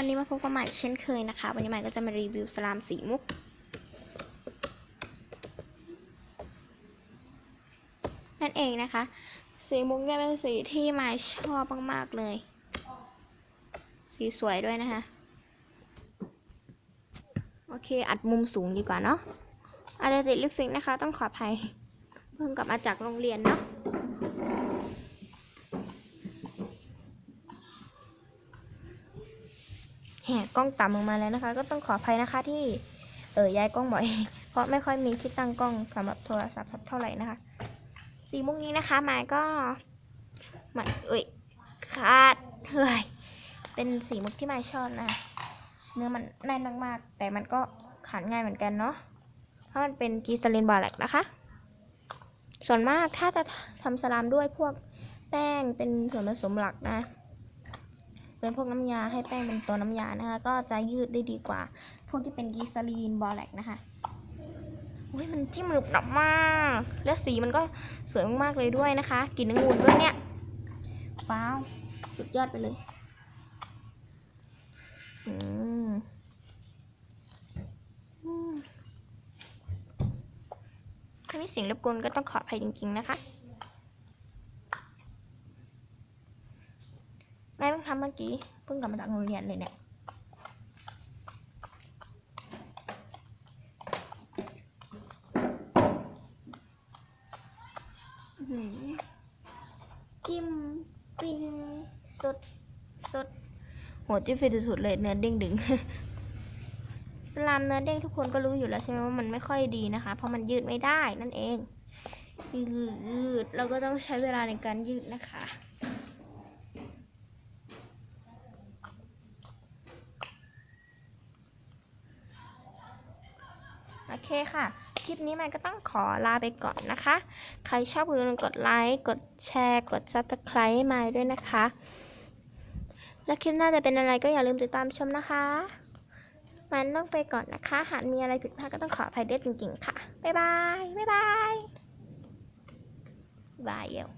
วันนี้มาพบกับใหม่เช่นเคยนะคะ วันนี้ใหม่ก็จะมารีวิวสลามสีมุก นั่นเองนะคะ สีมุกเนี่ยเป็นสีที่ใหม่ชอบมากๆเลย สีสวยด้วยนะคะ โอเค อัดมุมสูงดีกว่าเนาะอาจจะติดลิปฟิกนะคะ ต้องขออภัย เพิ่งกลับมาจากโรงเรียนเนาะ แหกกล้องต่ำลงมาแล้วนะคะ ก็ต้องขออภัยนะคะที่เออย้ายกล้องบ่อย เพราะไม่ค่อยมีที่ตั้งกล้องสำหรับโทรศัพท์เท่าไหร่นะคะสีมุกนี้นะคะหมายก็หมายเอ้ยขาดเฮ้ยเป็นสีมุกที่หมายชอบนะ เนื้อมันแน่นมากๆแต่มันก็ขันง่ายเหมือนกันเนาะเพราะมันเป็นกีซาลินบาร์แลกนะคะ ส่วนมากถ้าจะทำสลามด้วยพวกแป้งเป็นส่วนผสมหลักนะ เป็นพวกน้ำยาให้แป้งเป็นตัวน้ำยานะคะ ก็จะยืดได้ดีกว่า พวกที่เป็นกีซาลีนบอแลกนะคะอุ้ยมันจิ้มหนุบหนับมาก แล้วสีมันก็สวยมากๆเลยด้วยนะคะกลิ่นองุ่นด้วยเนี่ยว้าวสุดยอดไปเลยอืมอืมถ้ามีเสียงรบกวนก็ต้องขออภัยจริง ๆ นะคะ แม่เพิ่ งทำเมื่อกี้ เพิ่งกลับมาจากโรงเรียนเลยเนี่ยอื้อหือจิ้มฟินสุดสุดโหจิ้มฟินสุดๆเลยเนื้อเด้งดึงสลามเนื้อเด้งทุกคนก็รู้อยู่แล้วใช่ไหมว่ามันไม่ค่อยดีนะคะ เพราะมันยืดไม่ได้นั่นเอง ยืดเราก็ต้องใช้เวลาในการยืดนะคะ เคค่ะ คลิปนี้มันก็ต้องขอลาไปก่อนนะคะ ใครชอบอย่าลืมกดไลค์ กดแชร์ กด subscribe ให้มาด้วยนะคะ แล้วคลิปหน้าจะเป็นอะไรก็อย่าลืมติดตามชมนะคะ มันต้องไปก่อนนะคะ หากมีอะไรผิดพลาดก็ต้องขออภัยด้วยจริงๆค่ะ บ๊ายบาย บ๊ายบายบายเยว